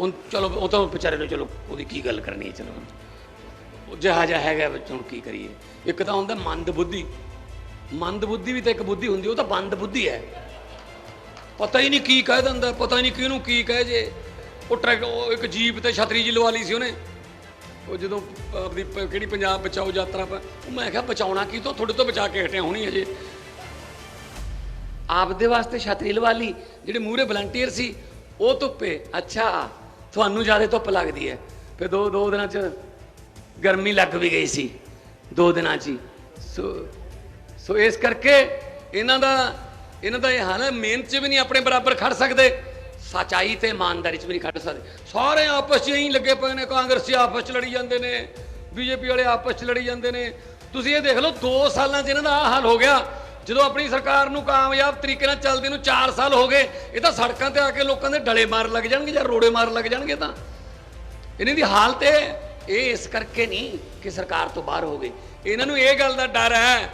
ਉਹ ਚਲੋ, ਉਹ ਤਾਂ ਵਿਚਾਰੇ ਨੂੰ ਚਲੋ ਉਹਦੀ ਕੀ ਗੱਲ ਕਰਨੀ ਹੈ, ਚਲੋ। ਉਹ ਜਿਹਾ ਜਿਹਾ ਹੈਗਾ ਵਿੱਚ ਹੁਣ ਕੀ ਕਰੀਏ। ਇੱਕ ਤਾਂ ਹੁੰਦਾ ਮੰਦ ਬੁੱਧੀ। ਮੰਦ ਬੁੱਧੀ ਵੀ ਤਾਂ ਇੱਕ ਬੁੱਧੀ ਹੁੰਦੀ, ਉਹ ਤਾਂ ਬੰਦ ਬੁੱਧੀ ਹੈ। ਪਤਾ ਹੀ ਨਹੀਂ ਕੀ ਕਹਿ ਦਿੰਦਾ, ਪਤਾ ਹੀ ਨਹੀਂ ਕਿਹਨੂੰ ਕੀ ਕਹੇ ਜੇ। ਉਹ ਟਰੈਕ, ਉਹ ਇੱਕ ਜੀਪ ਤੇ ਛਤਰੀ ਜੀ ਲਵਾ ਲਈ ਸੀ ਉਹਨੇ। ਉਹ ਜਦੋਂ ਆਪਣੀ ਕਿਹੜੀ ਪੰਜਾਬ ਬਚਾਓ ਯਾਤਰਾ ਪਾ, ਉਹ ਮੈਂ ਕਿਹਾ ਬਚਾਉਣਾ ਕੀ ਤੋਂ, ਤੁਹਾਡੇ ਤੋਂ ਬਚਾ ਕੇ ਹਟਿਆ ਹੋਣੀ ਅਜੇ ਆਪਦੇ ਵਾਸਤੇ ਛਤਰੀ ਲਵਾ ਲਈ, ਜਿਹੜੇ ਮੂਹਰੇ ਵਲੰਟੀਅਰ ਸੀ, ਉਹ ਧੁੱਪੇ, ਅੱਛਾ। ਤੁਹਾਨੂੰ ਜ਼ਿਆਦਾ ਧੁੱਪ ਲੱਗਦੀ ਹੈ। ਫਿਰ ਦੋ ਦੋ ਦਿਨਾਂ ਚ ਗਰਮੀ ਲੱਗ ਵੀ ਗਈ ਸੀ। ਦੋ ਦਿਨਾਂ ਚ ਹੀ। ਸੋ ਸੋ ਇਸ ਕਰਕੇ ਇਹਨਾਂ ਦਾ ਇਹਨਾਂ ਦਾ ਇਹ ਹਾਲ ਹੈ, ਮਿਹਨਤ 'ਚ ਵੀ ਨਹੀਂ ਆਪਣੇ ਬਰਾਬਰ ਖੜ ਸਕਦੇ। ਸਚਾਈ ਤੇ ਇਮਾਨਦਾਰੀ 'ਚ ਵੀ ਨਹੀਂ ਖੜ ਸਕਦੇ। ਸਾਰੇ ਆਪਸ 'ਚ ਹੀ ਲੱਗੇ ਪਏ ਨੇ, ਕਾਂਗਰਸੀ ਆਪਸ 'ਚ ਲੜੀ ਜਾਂਦੇ ਨੇ, ਬੀਜੇਪੀ ਵਾਲੇ ਆਪਸ 'ਚ ਲੜੀ ਜਾਂਦੇ ਨੇ। ਤੁਸੀਂ ਇਹ ਦੇਖ ਲਓ 2 ਸਾਲਾਂ 'ਚ ਇਹਨਾਂ ਦਾ ਆਹ ਹਾਲ ਹੋ ਗਿਆ। ਜਦੋਂ ਆਪਣੀ ਸਰਕਾਰ ਨੂੰ ਕਾਮਯਾਬ ਤਰੀਕੇ ਨਾਲ ਚੱਲਦੇ ਨੂੰ 4 ਸਾਲ ਹੋ ਗਏ, ਇਹ ਤਾਂ ਸੜਕਾਂ ਤੇ ਆ ਕੇ ਲੋਕਾਂ ਦੇ ਡਲੇ ਮਾਰ ਲੱਗ ਜਾਣਗੇ ਜਾਂ ਰੋੜੇ ਮਾਰ ਲੱਗ ਜਾਣਗੇ ਤਾਂ। ਇਹਨਾਂ ਦੀ ਹਾਲਤ ਇਹ ਇਸ ਕਰਕੇ ਨਹੀਂ ਕਿ ਸਰਕਾਰ ਤੋਂ ਬਾਹਰ ਹੋ ਗਏ ਇਹਨਾਂ ਨੂੰ ਇਹ ਗੱਲ ਦਾ ਡਰ ਹੈ,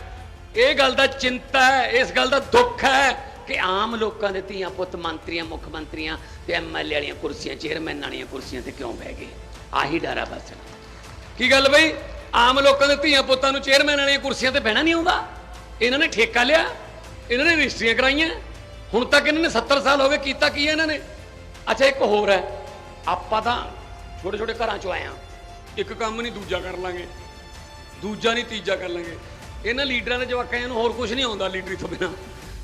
ਇਹ ਗੱਲ ਦਾ ਚਿੰਤਾ ਹੈ, ਇਸ ਗੱਲ ਦਾ ਦੁੱਖ ਹੈ ਕਿ ਆਮ ਲੋਕਾਂ ਦੇ ਧੀਆਂ ਪੁੱਤ, ਮੰਤਰੀਆਂ, ਮੁੱਖ ਮੰਤਰੀਆਂ ਤੇ ਐਮਐਲਏ ਵਾਲੀਆਂ ਕੁਰਸੀਆਂ, ਚੇਅਰਮੈਨ ਵਾਲੀਆਂ ਕੁਰਸੀਆਂ ਤੇ ਕਿਉਂ ਬਹਿ ਗਏ? ਆਹੀ ਡਰ ਆ ਬਸ। ਕੀ ਗੱਲ ਬਈ? ਆਮ ਲੋਕਾਂ ਦੇ ਧੀਆਂ ਪੁੱਤਾਂ ਨੂੰ ਚੇਅਰਮੈਨ ਵਾਲੀਆਂ ਕੁਰਸੀਆਂ ਤੇ ਬਹਿਣਾ ਨਹੀਂ ਆਉਂਦਾ? ਇਹਨਾਂ ਨੇ ਠੇਕਾ ਲਿਆ, ਇਹਨਾਂ ਨੇ ਰਜਿਸਟਰੀਆਂ ਕਰਾਈਆਂ, ਹੁਣ ਤੱਕ ਇਹਨਾਂ ਨੇ 70 ਸਾਲ ਹੋ ਗਏ ਕੀਤਾ ਕੀ ਹੈ ਇਹਨਾਂ ਨੇ? ਅੱਛਾ, ਇੱਕ ਹੋਰ ਹੈ, ਆਪਾਂ ਤਾਂ ਛੋਟੇ ਛੋਟੇ ਘਰਾਂ ਚੋਂ ਆਏ ਆ ਇੱਕ ਕੰਮ ਨਹੀਂ ਦੂਜਾ ਕਰ ਲਾਂਗੇ, ਦੂਜਾ ਨਹੀਂ ਤੀਜਾ ਕਰ ਲਾਂਗੇ। ਇਹਨਾਂ ਲੀਡਰਾਂ ਦੇ ਜਵਾਕਾਂ ਨੂੰ ਹੋਰ ਕੁਝ ਨਹੀਂ ਆਉਂਦਾ ਲੀਡਰੀ ਤੋਂ ਬਿਨਾ,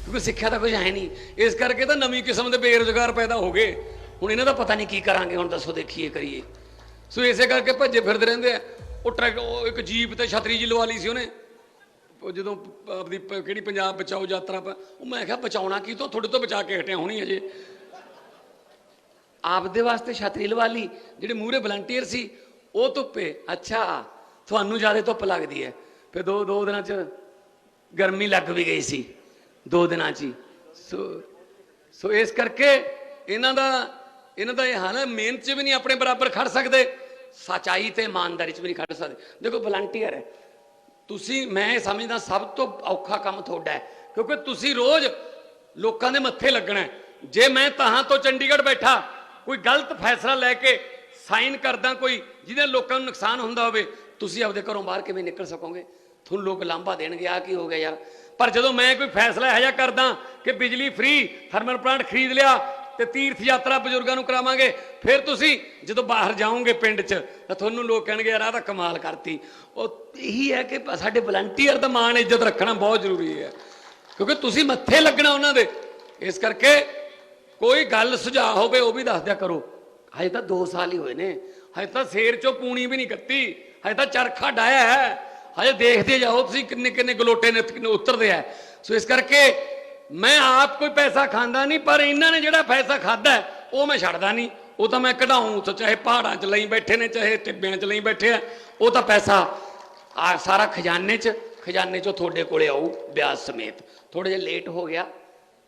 ਕਿਉਂਕਿ ਸਿੱਖਿਆ ਤਾਂ ਕੁਝ ਹੈ ਨਹੀਂ। ਇਸ ਕਰਕੇ ਤਾਂ ਨਵੀਂ ਕਿਸਮ ਦੇ ਬੇਰੁਜ਼ਗਾਰ ਪੈਦਾ ਹੋ ਗਏ। ਹੁਣ ਇਹਨਾਂ ਦਾ ਪਤਾ ਨਹੀਂ ਕੀ ਕਰਾਂਗੇ, ਹੁਣ ਦੱਸੋ ਦੇਖੀਏ, ਕਰੀਏ। ਸੋ ਇਸੇ ਕਰਕੇ ਭੱਜੇ ਫਿਰਦੇ ਰਹਿੰਦੇ ਆ। ਉਹ ਟਰੈਕ ਉਹ ਇੱਕ ਜੀਪ ਤੇ ਛਤਰੀ ਜੀ ਲਵਾ ਲਈ ਸੀ ਉਹਨੇ। ਜਦੋਂ ਆਪਦੀ ਪ- ਕਿਹੜੀ ਪੰਜਾਬ ਬਚਾਓ ਯਾਤਰਾ ਪਾ, ਉਹ ਮੈਂ ਕਿਹਾ ਬਚਾਉਣਾ ਕੀ, ਤੋਂ ਤੁਹਾਡੇ ਤੋਂ ਬਚਾ ਕੇ ਹਟਿਆ ਹੋਣੀ ਅਜੇ। ਆਪਦੇ ਵਾਸਤੇ ਛਤਰੀ ਲਵਾ ਲਈ, ਜਿਹੜੇ ਮੂਹਰੇ ਵਲੰਟੀਅਰ ਸੀ, ਉਹ ਧੁੱਪੇ, ਅੱਛਾ, ਤੁਹਾਨੂੰ ਜ਼ਿਆਦਾ ਧੁੱਪ ਲੱਗਦੀ ਹੈ। ਫਿਰ ਦੋ ਦੋ ਦਿਨਾਂ ਚ ਗਰਮੀ ਲੱਗ ਵੀ ਗਈ ਸੀ, ਦੋ ਦਿਨਾਂ ਚ ਹੀ। ਸੋ ਸੋ ਇਸ ਕਰਕੇ ਇਹਨਾਂ ਦਾ ਇਹਨਾਂ ਦਾ ਇਹ ਹਾਲ ਹੈ, ਮਿਹਨਤ 'ਚ ਵੀ ਨਹੀਂ ਆਪਣੇ ਬਰਾਬਰ ਖੜ ਸਕਦੇ, ਸਚਾਈ ਤੇ ਇਮਾਨਦਾਰੀ 'ਚ ਵੀ ਨਹੀਂ ਖੜ ਸਕਦੇ। ਦੇਖੋ ਵਲੰਟੀਅਰ ਹੈ। ਤੁਸੀਂ, ਮੈਂ ਇਹ ਸਮਝਦਾ ਸਭ ਤੋਂ ਔਖਾ ਕੰਮ ਤੁਹਾਡਾ ਹੈ, ਕਿਉਂਕਿ ਤੁਸੀਂ ਰੋਜ਼ ਲੋਕਾਂ ਦੇ ਮੱਥੇ ਲੱਗਣਾ ਹੈ। ਜੇ ਮੈਂ ਤਾਹਾਂ ਤੋਂ ਚੰਡੀਗੜ੍ਹ ਬੈਠਾ, ਕੋਈ ਗਲਤ ਫੈਸਲਾ ਲੈ ਕੇ ਸਾਈਨ ਕਰਦਾ ਕੋਈ, ਜਿਹਦੇ ਲੋਕਾਂ ਨੂੰ ਨੁਕਸਾਨ ਹੁੰਦਾ ਹੋਵੇ, ਤੁਸੀਂ ਆਪਦੇ ਘਰੋਂ ਬਾਹਰ ਕਿਵੇਂ ਨਿਕਲ ਸਕੋਗੇ ਤੁਹਾਨੂੰ ਲੋਕ ਲਾਂਭਾ ਦੇਣਗੇ ਆ ਕੀ ਹੋ ਗਿਆ ਯਾਰ ਪਰ ਜਦੋਂ ਮੈਂ ਕੋਈ ਫੈਸਲਾ ਇਹੋ ਜਿਹਾ ਕਰਦਾ ਕਿ ਬਿਜਲੀ ਫ੍ਰੀ ਥਰਮਲ ਪਲਾਂਟ ਖਰੀਦ ਲਿਆ ਤੇ ਤੀਰਥ ਯਾਤਰਾ ਬਜ਼ੁਰਗਾਂ ਨੂੰ ਕਰਾਵਾਂਗੇ। ਫਿਰ ਤੁਸੀਂ ਜਦੋਂ ਬਾਹਰ ਜਾਓਗੇ ਪਿੰਡ 'ਚ, ਤਾਂ ਤੁਹਾਨੂੰ ਲੋਕ ਕਹਿਣਗੇ, ਯਾਰ, ਆਹ ਤਾਂ ਕਮਾਲ ਕਰਤੀ। ਉਹ ਇਹੀ ਹੈ ਕਿ ਸਾਡੇ ਵਲੰਟੀਅਰ ਦਾ ਮਾਣ ਇੱਜ਼ਤ ਰੱਖਣਾ ਬਹੁਤ ਜ਼ਰੂਰੀ ਹੈ। ਕਿਉਂਕਿ ਤੁਸੀਂ ਮੱਥੇ ਲੱਗਣਾ ਉਹਨਾਂ ਦੇ। ਇਸ ਕਰਕੇ ਕੋਈ ਗੱਲ ਸੁਝਾਅ ਹੋਵੇ, ਉਹ ਵੀ ਦੱਸ ਦਿਆ ਕਰੋ। ਹਜੇ ਤਾਂ 2 ਸਾਲ ਹੀ ਹੋਏ ਨੇ। ਹਜੇ ਤਾਂ ਸੇਰ ਚੋਂ ਪੂਣੀ ਵੀ ਨਹੀਂ ਕੱਤੀ। ਹਜੇ ਤਾਂ ਚਰਖਾ ਡਾਇਆ ਹੈ। ਹਜੇ ਦੇਖਦੇ ਜਾਓ ਤੁਸੀਂ ਕਿੰਨੇ ਕਿੰਨੇ ਗਲੋਟੇ ਨੇ ਕਿੰਨੇ ਉਤਰਦੇ ਆ ਸੋ ਇਸ ਕਰਕੇ ਮੈਂ ਆਪ ਕੋਈ ਪੈਸਾ ਖਾਂਦਾ ਨਹੀਂ, ਪਰ ਇਹਨਾਂ ਨੇ ਜਿਹੜਾ ਪੈਸਾ ਖਾਦਾ ਉਹ ਮੈਂ ਛੱਡਦਾ ਨਹੀਂ। ਉਹ ਤਾਂ ਮੈਂ ਕਢਾਉਂ ਤਾਂ ਚਾਹੇ ਪਹਾੜਾਂ 'ਚ ਲਈ ਬੈਠੇ ਨੇ, ਚਾਹੇ ਟਿੱਬਿਆਂ 'ਚ ਲਈ ਬੈਠੇ ਆ, ਉਹ ਤਾਂ ਪੈਸਾ ਆ ਸਾਰਾ ਖਜ਼ਾਨੇ 'ਚ, ਖਜ਼ਾਨੇ 'ਚੋਂ ਤੁਹਾਡੇ ਕੋਲੇ ਆਊ ਵਿਆਜ ਸਮੇਤ। ਥੋੜਾ ਜਿਹਾ ਲੇਟ ਹੋ ਗਿਆ,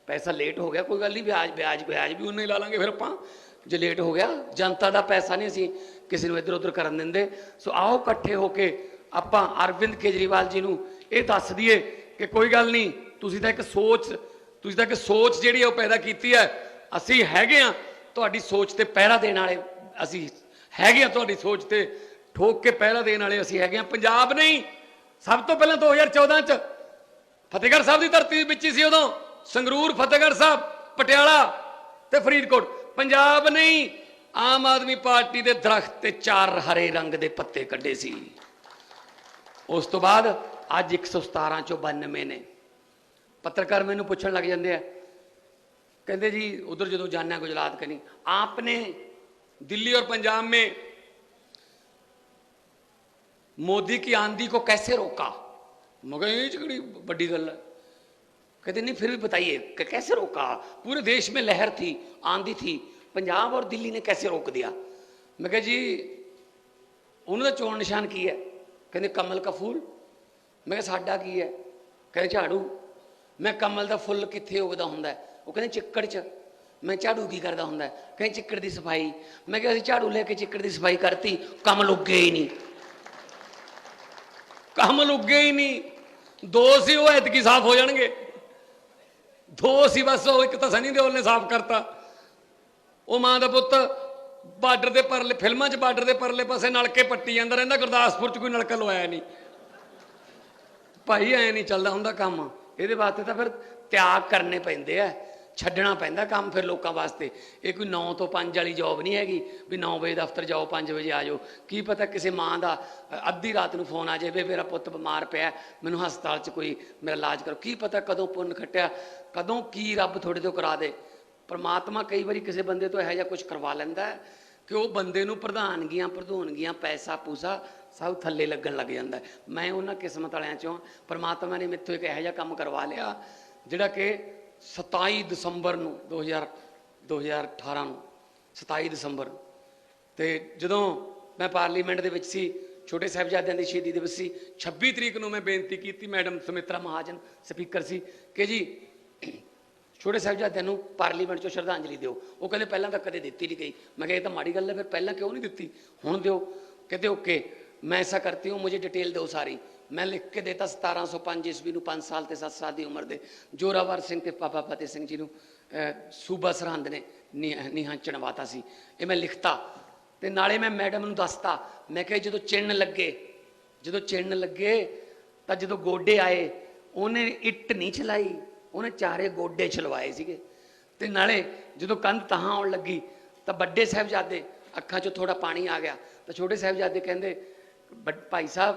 ਪੈਸਾ ਲੇਟ ਹੋ ਗਿਆ, ਕੋਈ ਗੱਲ ਨਹੀਂ, ਵਿਆਜ ਵਿਆਜ ਵਿਆਜ ਵੀ ਉਹਨੇ ਲਾ ਲਾਂਗੇ ਫਿਰ ਆਪਾਂ। ਜੇ ਲੇਟ ਹੋ ਗਿਆ, ਜਨਤਾ ਦਾ ਪੈਸਾ ਨਹੀਂ ਅਸੀਂ ਕਿਸੇ ਨੂੰ ਇੱਧਰ ਉੱਧਰ ਕਰਨ ਦਿੰਦੇ। ਸੋ ਆਓ ਇਕੱਠੇ ਹੋ ਕੇ ਆਪਾਂ ਅਰਵਿੰਦ ਕੇਜਰੀਵਾਲ ਜੀ ਨੂੰ ਇਹ ਦੱਸ ਦਈਏ ਕਿ ਕੋਈ ਗੱਲ ਨਹੀਂ, ਤੁਸੀਂ ਤਾਂ ਇੱਕ ਸੋਚ ਤੁਸੀਂ ਤਾਂ ਇੱਕ ਸੋਚ ਜਿਹੜੀ ਹੈ ਉਹ ਪੈਦਾ ਕੀਤੀ ਹੈ ਅਸੀਂ ਹੈਗੇ ਆ, ਤੁਹਾਡੀ ਸੋਚ ਤੇ ਪਹਿਰਾ ਦੇਣ ਵਾਲੇ ਅਸੀਂ ਹੈਗੇ ਆ, ਤੁਹਾਡੀ ਸੋਚ ਤੇ ਠੋਕ ਕੇ ਪਹਿਰਾ ਦੇਣ ਵਾਲੇ ਅਸੀਂ ਹੈਗੇ ਆ। ਪੰਜਾਬ ਨਹੀਂ, ਸਭ ਤੋਂ ਪਹਿਲਾਂ 2014 ਚ ਫਤਿਹਗੜ੍ਹ ਸਾਹਿਬ ਦੀ ਧਰਤੀ ਵਿੱਚ ਹੀ ਸੀ ਉਦੋਂ। ਸੰਗਰੂਰ, ਫਤਿਹਗੜ੍ਹ ਸਾਹਿਬ, ਪਟਿਆਲਾ ਤੇ ਫਰੀਦਕੋਟ। ਪੰਜਾਬ ਨਹੀਂ, ਆਮ ਆਦਮੀ ਪਾਰਟੀ ਦੇ ਦਰਖਤ ਤੇ ਚਾਰ ਹਰੇ ਰੰਗ ਦੇ ਪੱਤੇ ਕੱਢੇ ਸੀ। ਉਸ ਤੋਂ ਬਾਅਦ ਅੱਜ 117 ਚੋਂ 92 ਨੇ। ਪੱਤਰਕਾਰ ਮੈਨੂੰ ਪੁੱਛਣ ਲੱਗ ਜਾਂਦੇ ਆ कहते जी उधर जो जाना गुजरात कहीं आपने दिल्ली और पंजाब में मोदी की आंधी को कैसे रोका मगर ये बड़ी बड़ी गल है कहते नहीं फिर भी बताइए कि कैसे रोका पूरे देश में लहर थी आंधी थी पंजाब और दिल्ली ने कैसे रोक दिया मैं कहा जी उन्होंने चोण निशान की है कहते कमल का फूल ਮੈਂ ਕਿਹਾ ਸਾਡਾ ਕੀ ਹੈ ਕਹਿੰਦੇ ਝਾੜੂ ਮੈਂ ਕਮਲ ਦਾ ਫੁੱਲ ਕਿੱਥੇ ਉਗਦਾ ਹੁੰਦਾ ਉਹ ਕਹਿੰਦੇ ਚਿੱਕੜ 'ਚ। ਮੈਂ ਝਾੜੂ ਕੀ ਕਰਦਾ ਹੁੰਦਾ ਕਹਿੰਦੇ ਚਿੱਕੜ ਦੀ ਸਫ਼ਾਈ। ਮੈਂ ਕਿਹਾ ਅਸੀਂ ਝਾੜੂ ਲੈ ਕੇ ਚਿੱਕੜ ਦੀ ਸਫ਼ਾਈ ਕਰਤੀ। ਕਮਲ ਉੱਗੇ ਹੀ ਨਹੀਂ। ਕਮਲ ਉੱਗੇ ਹੀ ਨਹੀਂ। ਦੋ ਸੀ, ਉਹ ਐਤਕੀ ਸਾਫ਼ ਹੋ ਜਾਣਗੇ। ਦੋ ਸੀ, ਬਸ ਉਹ ਇੱਕ ਤਾਂ ਸਨੀ ਦਿਓਲ ਨੇ ਸਾਫ਼ ਕਰਤਾ। ਉਹ ਮਾਂ ਦਾ ਪੁੱਤ ਬਾਰਡਰ ਦੇ ਪਰਲੇ, ਫਿਲਮਾਂ 'ਚ ਬਾਰਡਰ ਦੇ ਪਰਲੇ ਪਾਸੇ ਨਲਕੇ ਪੱਟੀ ਜਾਂਦਾ ਰਹਿੰਦਾ। ਗੁਰਦਾਸਪੁਰ 'ਚ ਕੋਈ ਨਲਕਾ ਲਵਾਇਆ ਨਹੀਂ। ਭਾਈ ਐ ਨਹੀਂ ਚੱਲਦਾ ਹੁੰਦਾ ਕੰਮ। ਇਹਦੇ ਵਾਸਤੇ ਤਾਂ ਫਿਰ ਤਿਆਗ ਕਰਨੇ ਪੈਂਦੇ ਆ, ਛੱਡਣਾ ਪੈਂਦਾ ਕੰਮ ਫਿਰ ਲੋਕਾਂ ਵਾਸਤੇ। ਇਹ ਕੋਈ 9 ਤੋਂ 5 ਵਾਲੀ ਜੌਬ ਨਹੀਂ ਹੈਗੀ, ਵੀ 9 ਵਜੇ ਦਫ਼ਤਰ ਜਾਓ 5 ਵਜੇ ਆ ਜਾਓ। ਕੀ ਪਤਾ ਕਿਸੇ ਮਾਂ ਦਾ, ਅੱਧੀ ਰਾਤ ਨੂੰ ਫੋਨ ਆ ਜਾਵੇ, ਮੇਰਾ ਪੁੱਤ ਬਿਮਾਰ ਪਿਆ, ਮੈਨੂੰ ਹਸਪਤਾਲ 'ਚ ਕੋਈ ਮੇਰਾ ਇਲਾਜ ਕਰੋ। ਕੀ ਪਤਾ ਕਦੋਂ ਪੁੰਨ ਖੱਟਿਆ, ਕਦੋਂ ਕੀ ਰੱਬ ਤੁਹਾਡੇ ਤੋਂ ਕਰਾ ਦੇ। ਪਰਮਾਤਮਾ ਕਈ ਵਾਰੀ ਕਿਸੇ ਬੰਦੇ ਤੋਂ ਇਹੋ ਜਿਹਾ ਕੁਝ ਕਰਵਾ ਲੈਂਦਾ ਕਿ ਉਹ ਬੰਦੇ ਨੂੰ ਪ੍ਰਧਾਨਗੀਆਂ, ਪ੍ਰਧੂਨਗੀਆਂ ਪੈਸਾ ਪੂਸਾ ਸਭ ਥੱਲੇ ਲੱਗਣ ਲੱਗ ਜਾਂਦਾ ਮੈਂ ਉਹਨਾਂ ਕਿਸਮਤ ਵਾਲਿਆਂ ਚੋਂ ਪਰਮਾਤਮਾ ਨੇ ਮੇਥੋਂ ਇੱਕ ਇਹੋ ਜਿਹਾ ਕੰਮ ਕਰਵਾ ਲਿਆ, ਜਿਹੜਾ ਕਿ 27 ਦਸੰਬਰ ਨੂੰ 2000 2018 ਨੂੰ 27 ਦਸੰਬਰ ਨੂੰ। ਤੇ ਜਦੋਂ ਮੈਂ ਪਾਰਲੀਮੈਂਟ ਦੇ ਵਿੱਚ ਸੀ, ਛੋਟੇ ਸਾਹਿਬਜ਼ਾਦਿਆਂ ਦੀ ਸ਼ਹੀਦੀ ਦਿਵਸ ਸੀ 26 ਤਰੀਕ ਨੂੰ ਮੈਂ ਬੇਨਤੀ ਕੀਤੀ, ਮੈਡਮ ਸੁਮਿਤਰਾ ਮਹਾਜਨ, ਸਪੀਕਰ ਸੀ, ਕਿ ਜੀ, ਛੋਟੇ ਸਾਹਿਬਜ਼ਾਦਿਆਂ ਨੂੰ ਪਾਰਲੀਮੈਂਟ 'ਚੋਂ ਸ਼ਰਧਾਂਜਲੀ ਦਿਓ। ਉਹ ਕਹਿੰਦੇ ਪਹਿਲਾਂ ਤਾਂ ਕਦੇ ਦਿੱਤੀ ਨਹੀਂ ਗਈ। ਮੈਂ ਕਿਹਾ, ਇਹ ਤਾਂ ਮਾੜੀ ਗੱਲ ਹੈ, ਫਿਰ ਪਹਿਲਾਂ ਕਿਉਂ ਨਹੀਂ ਦਿੱਤੀ? ਹੁਣ ਦਿਓ। ਕਹਿੰਦੇ, ਓਕੇ। मैं ऐसा करती हूँ मुझे डिटेल दो सारी मैं लिख के देता 1705 ਈਸਵੀ ਨੂੰ 5 ਸਾਲ ਤੇ 7 ਸਾਲ ਦੀ ਉਮਰ ਦੇ ਜੋਰਾਵਰ ਸਿੰਘ ਤੇ ਪਾਪਾ ਫਤਿਹ ਸਿੰਘ ਜੀ ਨੂੰ ਅਹ, ਸੂਬਾ ਸਰਹੰਦ ਨੇ ਨਿ- ਨਿਹੰਚਣ ਵਾਤਾ ਸੀ ਇਹ ਮੈਂ ਲਿਖਤਾ ਤੇ ਨਾਲੇ ਮੈਂ ਮੈਡਮ ਨੂੰ ਦੱਸਤਾ ਮੈਂ ਕਿਹਾ ਜਦੋਂ ਚਿੰਨ ਲੱਗੇ ਜਦੋਂ ਚਿੰਨ ਲੱਗੇ ਤਾਂ ਜਦੋਂ ਗੋਡੇ ਆਏ ਉਹਨੇ ਇੱਟ ਨਹੀਂ ਚਲਾਈ ਉਹਨੇ ਚਾਰੇ ਗੋਡੇ ਚਲਵਾਏ ਸੀਗੇ ਤੇ ਨਾਲੇ ਜਦੋਂ ਕੰਧ ਤਹਾਂ ਆਉਣ ਲੱਗੀ ਤਾਂ ਵੱਡੇ ਸਾਹਿਬਜ਼ਾਦੇ ਅੱਖਾਂ 'ਚੋਂ ਥੋੜਾ ਪਾਣੀ ਆ ਗਿਆ ਤਾਂ ਛੋਟੇ ਸਾਹਿਬਜ਼ਾਦੇ ਕਹਿੰਦੇ "ਵੱਡ- ਭਾਈ ਸਾਹਿਬ,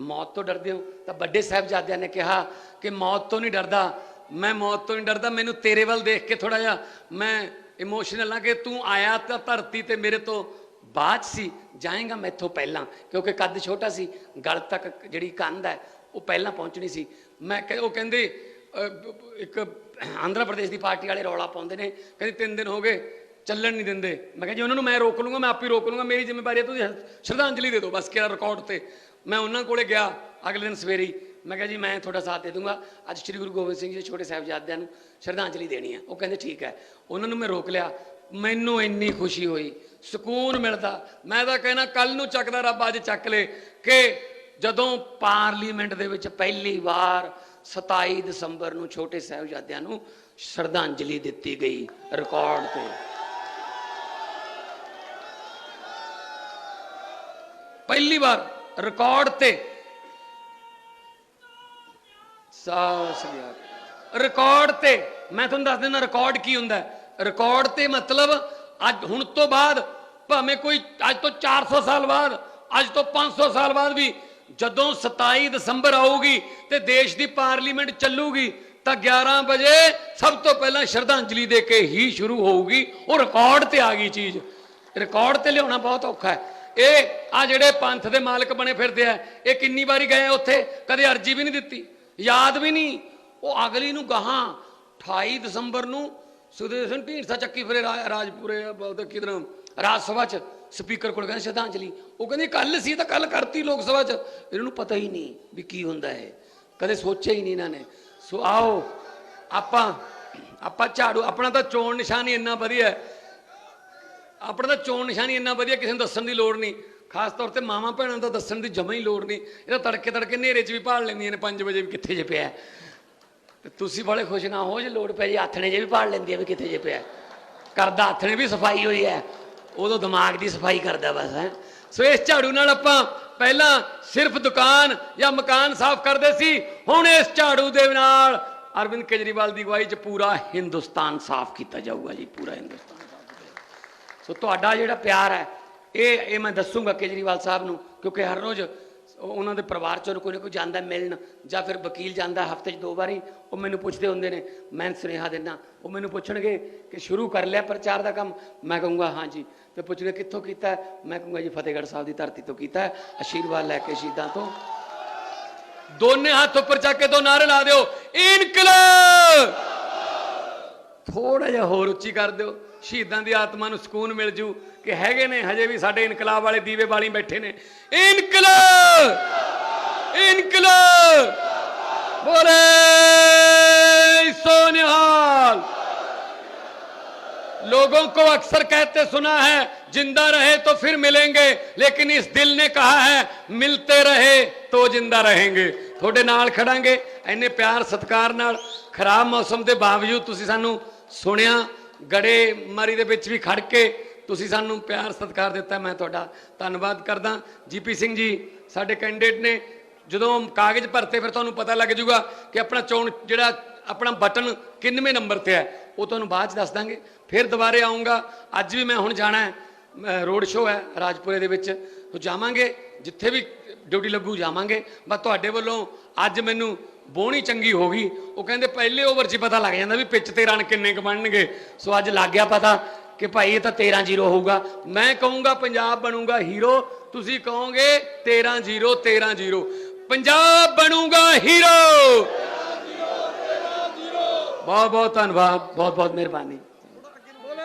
ਮੌਤ ਤੋਂ ਡਰਦੇ ਹੋ? ਤਾਂ ਵੱਡੇ ਸਾਹਿਬਜ਼ਾਦਿਆਂ ਨੇ ਕਿਹਾ ਕਿ ਮੌਤ ਤੋਂ ਨਹੀਂ ਡਰਦਾ। ਮੈਂ ਮੌਤ ਤੋਂ ਨਹੀਂ ਡਰਦਾ, ਮੈਨੂੰ ਤੇਰੇ ਵੱਲ ਦੇਖ ਕੇ ਥੋੜਾ ਜਿਹਾ ਮੈਂ ਇਮੋਸ਼ਨਲ ਹਾਂ ਕਿ ਤੂੰ ਆਇਆ ਤਾਂ ਧਰਤੀ ਤੇ ਮੇਰੇ ਤੋਂ ਬਾਅਦ ਸੀ, ਜਾਏਗਾ ਮੈਥੋਂ ਪਹਿਲਾਂ। ਕਿਉਂਕਿ ਕੱਦ ਛੋਟਾ ਸੀ, ਗਲ ਤੱਕ ਜਿਹੜੀ ਕੰਧ ਹੈ, ਉਹ ਪਹਿਲਾਂ ਪਹੁੰਚਣੀ ਸੀ। ਮੈਂ ਕਹਿ- ਉਹ ਕਹਿੰਦੇ ਇੱਕ ਆਂਧਰਾ ਪ੍ਰਦੇਸ਼ ਦੀ ਪਾਰਟੀ ਵਾਲੇ ਰੌਲਾ ਪਾਉਂਦੇ ਨੇ। ਕਹਿੰਦੇ, ਤਿੰਨ ਦਿਨ ਹੋ ਗਏ ਚੱਲਣ ਨਹੀਂ ਦਿੰਦੇ। ਮੈਂ ਕਿਹਾ ਜੀ ਉਹਨਾਂ ਨੂੰ ਮੈਂ ਰੋਕ ਲੂੰਗਾ, ਮੈਂ ਆਪ ਹੀ ਰੋਕ ਲੂੰਗਾ, ਮੇਰੀ ਜ਼ਿੰਮੇਵਾਰੀ ਹੈ ਤੁਸੀਂ ਸ਼ਰਧਾਂਜਲੀ ਦੇ ਦਿਓ ਬਸ ਕਿਹੜਾ ਰਿਕਾਰਡ ਤੇ। ਮੈਂ ਉਹਨਾਂ ਕੋਲੇ ਗਿਆ ਅਗਲੇ ਦਿਨ ਸਵੇਰੇ ਮੈਂ ਕਿਹਾ ਜੀ ਮੈਂ ਤੁਹਾਡਾ ਸਾਥ ਦੇ ਦੂੰਗਾ। ਅੱਜ ਸ੍ਰੀ ਗੁਰੂ ਗੋਬਿੰਦ ਸਿੰਘ ਜੀ ਦੇ ਛੋਟੇ ਸਾਹਿਬਜ਼ਾਦਿਆਂ ਨੂੰ ਸ਼ਰਧਾਂਜਲੀ ਦੇਣੀ ਹੈ। ਉਹ ਕਹਿੰਦੇ ਠੀਕ ਹੈ। ਉਹਨਾਂ ਨੂੰ ਮੈਂ ਰੋਕ ਲਿਆ। ਮੈਨੂੰ ਇੰਨੀ ਖੁਸ਼ੀ ਹੋਈ। ਸਕੂਨ ਮਿਲਦਾ। ਮੈਂ ਤਾਂ ਕਹਿਣਾ ਕੱਲ ਨੂੰ ਚੱਕਦਾ ਰੱਬ ਅੱਜ ਚੱਕ ਲੇ ਕਿ ਜਦੋਂ ਪਾਰਲੀਮੈਂਟ ਦੇ ਵਿੱਚ ਪਹਿਲੀ ਵਾਰ 27 ਦਸੰਬਰ ਨੂੰ ਛੋਟੇ ਸਾਹਿਬਜ਼ਾਦਿਆਂ ਨੂੰ ਸ਼ਰਧਾਂਜਲੀ ਦਿੱਤੀ ਗਈ ਰਿਕਾਰਡ ਤੇ। ਪਹਿਲੀ ਵਾਰ ਰਿਕਾਰਡ ਤੇ ਸਾਸ ਗਿਆ ਰਿਕਾਰਡ ਤੇ ਮੈਂ ਤੁਹਾਨੂੰ ਦੱਸ ਦਿੰਦਾ ਰਿਕਾਰਡ ਕੀ ਹੁੰਦਾ ਹੈ। ਰਿਕਾਰਡ ਤੇ ਮਤਲਬ ਅੱਜ ਹੁਣ ਤੋਂ ਬਾਅਦ ਭਾਵੇਂ ਕੋਈ ਅੱਜ ਤੋਂ 400 ਸਾਲ ਬਾਅਦ ਅੱਜ ਤੋਂ 500 ਸਾਲ ਬਾਅਦ ਵੀ ਜਦੋਂ 27 ਦਸੰਬਰ ਆਊਗੀ ਤੇ ਦੇਸ਼ ਦੀ ਪਾਰਲੀਮੈਂਟ ਚੱਲੂਗੀ ਤਾਂ 11 ਵਜੇ ਸਭ ਤੋਂ ਪਹਿਲਾਂ ਸ਼ਰਧਾਂਜਲੀ ਦੇ ਕੇ ਹੀ ਸ਼ੁਰੂ ਹੋਊਗੀ ਉਹ ਰਿਕਾਰਡ ਤੇ ਆ ਗਈ ਚੀਜ਼ ਰਿਕਾਰਡ ਤੇ ਲਿਆਉਣਾ ਬਹੁਤ ਔਖਾ ਹੈ ਇਹ ਆ ਜਿਹੜੇ ਪੰਥ ਦੇ ਮਾਲਕ ਬਣੇ ਫਿਰਦੇ ਆ, ਇਹ ਕਿੰਨੀ ਵਾਰੀ ਗਏ ਉੱਥੇ? ਕਦੇ ਅਰਜੀ ਵੀ ਨਹੀਂ ਦਿੱਤੀ, ਯਾਦ ਵੀ ਨਹੀਂ। ਉਹ ਅਗਲੀ ਨੂੰ ਗਾਹਾਂ 28 ਦਸੰਬਰ ਨੂੰ ਸੁਖਦੇਵ ਢੀਂਡਸਾ ਚੱਕੀ ਫਿਰੇ ਰਾਜਪੁਰੇ ਉਹਦੇ ਕਿਧਰ ਰਾਜ ਸਭਾ ਚ, ਸਪੀਕਰ ਕੋਲ ਕਹਿੰਦੇ ਸ਼ਰਧਾਂਜਲੀ। ਉਹ ਕਹਿੰਦੇ ਕੱਲ ਸੀ ਤਾਂ ਕੱਲ ਕਰਤੀ ਲੋਕ ਸਭਾ ਚ। ਇਹਨਾਂ ਨੂੰ ਪਤਾ ਹੀ ਨਹੀਂ ਵੀ ਕੀ ਹੁੰਦਾ ਹੈ ਕਦੇ ਸੋਚਿਆ ਹੀ ਨਹੀਂ ਇਹਨਾਂ ਨੇ। ਸੋ ਆਓ, ਆਪਾਂ ਆਪਾਂ ਝਾੜੂ, ਆਪਣਾ ਤਾਂ ਚੋਣ ਨਿਸ਼ਾਨ ਹੀ ਇੰਨਾ ਵਧੀਆ ਹੈ। ਆਪਣਾ ਤਾਂ ਚੋਣ ਨਿਸ਼ਾਨੀ ਇੰਨਾ ਵਧੀਆ ਕਿਸੇ ਨੂੰ ਦੱਸਣ ਦੀ ਲੋੜ ਨਹੀਂ। ਖਾਸ ਤੌਰ ਤੇ ਮਾਵਾਂ ਭੈਣਾਂ ਦਾ ਦੱਸਣ ਦੀ ਜਮਾ ਹੀ ਲੋੜ ਨਹੀਂ। ਇਹ ਤਾਂ ਤੜਕੇ ਤੜਕੇ ਹਨੇਰੇ 'ਚ ਵੀ ਭਾਲ ਲੈਂਦੀਆਂ ਨੇ 5 ਵਜੇ ਵੀ ਕਿੱਥੇ ਜੇ ਪਿਆ। ਤੇ ਤੁਸੀਂ ਬੜੇ ਖੁਸ਼ ਨਾ ਹੋ ਜੇ ਲੋੜ ਪੈ ਜੇ, ਆਥਣੇ ਜੇ ਵੀ ਭਾਲ ਲੈਂਦੀ ਆ ਵੀ ਕਿੱਥੇ ਜੇ ਪਿਆ। ਕਰਦਾ ਆਥਣੇ ਵੀ ਸਫ਼ਾਈ ਹੋਈ ਹੈ। ਉਦੋਂ ਦਿਮਾਗ ਦੀ ਸਫ਼ਾਈ ਕਰਦਾ ਬਸ, ਹੈ। ਸੋ ਇਸ ਝਾੜੂ ਨਾਲ ਆਪਾਂ ਪਹਿਲਾਂ ਸਿਰਫ ਦੁਕਾਨ ਜਾਂ ਮਕਾਨ ਸਾਫ਼ ਕਰਦੇ ਸੀ, ਹੁਣ ਇਸ ਝਾੜੂ ਦੇ ਨਾਲ ਅਰਵਿੰਦ ਕੇਜਰੀਵਾਲ ਦੀ ਅਗਵਾਈ 'ਚ ਪੂਰਾ ਹਿੰਦੁਸਤਾਨ ਸਾਫ਼ ਕੀਤਾ ਜਾਊਗਾ ਜੀ, ਪੂਰਾ ਹਿੰਦੁਸਤਾਨ। ਸੋ ਤੁਹਾਡਾ ਜਿਹੜਾ ਪਿਆਰ ਹੈ, ਇਹ ਇਹ ਮੈਂ ਦੱਸੂਗਾ ਕੇਜਰੀਵਾਲ ਸਾਹਿਬ ਨੂੰ, ਕਿਉਂਕਿ ਹਰ ਰੋਜ਼ ਉਹ- ਉਹਨਾਂ ਦੇ ਪਰਿਵਾਰ ਚੋਂ ਕੋਈ ਨਾ ਕੋਈ ਜਾਂਦਾ ਮਿਲਣ, ਜਾਂ ਫਿਰ ਵਕੀਲ ਜਾਂਦਾ ਹਫ਼ਤੇ 'ਚ ਦੋ ਵਾਰੀ, ਉਹ ਮੈਨੂੰ ਪੁੱਛਦੇ ਹੁੰਦੇ ਨੇ, ਮੈਂ ਸੁਨੇਹਾ ਦਿੰਦਾ। ਉਹ ਮੈਨੂੰ ਪੁੱਛਣਗੇ ਕਿ ਸ਼ੁਰੂ ਕਰ ਲਿਆ ਪ੍ਰਚਾਰ ਦਾ ਕੰਮ? ਮੈਂ ਕਹੂੰਗਾ ਹਾਂਜੀ ਤੇ ਪੁੱਛਣਗੇ, ਕਿੱਥੋਂ ਕੀਤਾ ਹੈ? ਮੈਂ ਕਹੂੰਗਾ, ਜੀ, ਫਤਿਹਗੜ੍ਹ ਸਾਹਿਬ ਦੀ ਧਰਤੀ ਤੋਂ ਕੀਤਾ ਹੈ। ਆਸ਼ੀਰਵਾਦ ਲੈ ਕੇ ਸ਼ਹੀਦਾਂ ਤੋਂ। ਦੋਨੇ ਹੱਥ ਉੱਪਰ ਚੱਕ ਕੇ ਦੋ ਨਾਰੇ ਲਾ ਦਿਓ। ਇਨਕਲਾਬ! ਥੋੜਾ ਜਿਹਾ ਹੋਰ ਉੱਚੀ ਕਰ ਦਿਓ ਸ਼ਹੀਦਾਂ ਦੀ ਆਤਮਾ ਨੂੰ ਸਕੂਨ ਮਿਲ ਜੂ ਕਿ ਹੈਗੇ ਨੇ ਹਜੇ ਵੀ ਸਾਡੇ ਇਨਕਲਾਬ ਵਾਲੇ ਦੀਵੇ ਵਾਲੀ ਬੈਠੇ ਨੇ ਇਨਕਲਾਬ ਇਨਕਲਾਬ ਬੋਲੇ सोनिहाल लोगों को अक्सर कहते सुना है जिंदा रहे तो फिर मिलेंगे लेकिन इस दिल ने कहा है मिलते रहे तो जिंदा रहेंगे ਤੁਹਾਡੇ ਨਾਲ ਖੜਾਂਗੇ ਐਨੇ ਪਿਆਰ ਸਤਿਕਾਰ ਨਾਲ ਖਰਾਬ ਮੌਸਮ ਦੇ ਬਾਵਜੂਦ ਤੁਸੀਂ ਸਾਨੂੰ ਸੁਣਿਆ, ਗੜੇ ਮਾਰੀ ਦੇ ਵਿੱਚ ਵੀ ਖੜ ਕੇ ਤੁਸੀਂ ਸਾਨੂੰ ਪਿਆਰ ਸਤਿਕਾਰ ਦਿੱਤਾ, ਮੈਂ ਤੁਹਾਡਾ ਧੰਨਵਾਦ ਕਰਦਾ। ਜੀਪੀ ਸਿੰਘ ਜੀ, ਸਾਡੇ ਕੈਂਡੀਡੇਟ ਨੇ ਜਦੋਂ ਕਾਗਜ਼ ਭਰਤੇ, ਫਿਰ ਤੁਹਾਨੂੰ ਪਤਾ ਲੱਗ ਜਾਊਗਾ ਕਿ ਆਪਣਾ ਚੋਣ ਜਿਹੜਾ ਆਪਣਾ ਬਟਨ ਕਿੰਨਵੇਂ ਨੰਬਰ ਤੇ ਹੈ, ਉਹ ਤੁਹਾਨੂੰ ਬਾਅਦ ਚ ਦੱਸ ਦਾਂਗੇ। ਫਿਰ ਦੁਬਾਰੇ ਆਉਂਗਾ ਅੱਜ ਵੀ ਮੈਂ ਹੁਣ ਜਾਣਾ ਹੈ ਰੋਡ ਸ਼ੋਅ ਹੈ ਰਾਜਪੁਰੇ ਦੇ ਵਿੱਚ। ਤੋ ਜਾਵਾਂਗੇ, ਜਿੱਥੇ ਵੀ ਡਿਊਟੀ ਲੱਗੂ ਜਾਵਾਂਗੇ। ਬਸ ਤੁਹਾਡੇ ਵੱਲੋਂ ਅੱਜ ਮੈਨੂੰ ਬੋਣੀ ਚੰਗੀ ਹੋ ਗਈ। ਉਹ ਕਹਿੰਦੇ ਪਹਿਲੇ ਓਵਰ 'ਚ ਪਤਾ ਲੱਗ ਜਾਂਦਾ ਵੀ ਪਿੱਚ ਤੇ ਰਨ ਕਿੰਨੇ ਕੁ ਬਣਨਗੇ। ਸੋ ਅੱਜ ਲੱਗ ਗਿਆ ਪਤਾ ਕਿ ਭਾਈ ਇਹ ਤਾਂ 13-0 ਹੋਊਗਾ। ਮੈਂ ਕਹੂੰਗਾ ਪੰਜਾਬ ਬਣੂਗਾ ਹੀਰੋ। ਤੁਸੀਂ ਕਹੋਗੇ 13-0 13-0 ਪੰਜਾਬ ਬਣੂਗਾ ਹੀਰੋ। ਬਹੁਤ ਬਹੁਤ ਧੰਨਵਾਦ। ਬਹੁਤ ਬਹੁਤ ਮਿਹਰਬਾਨੀ।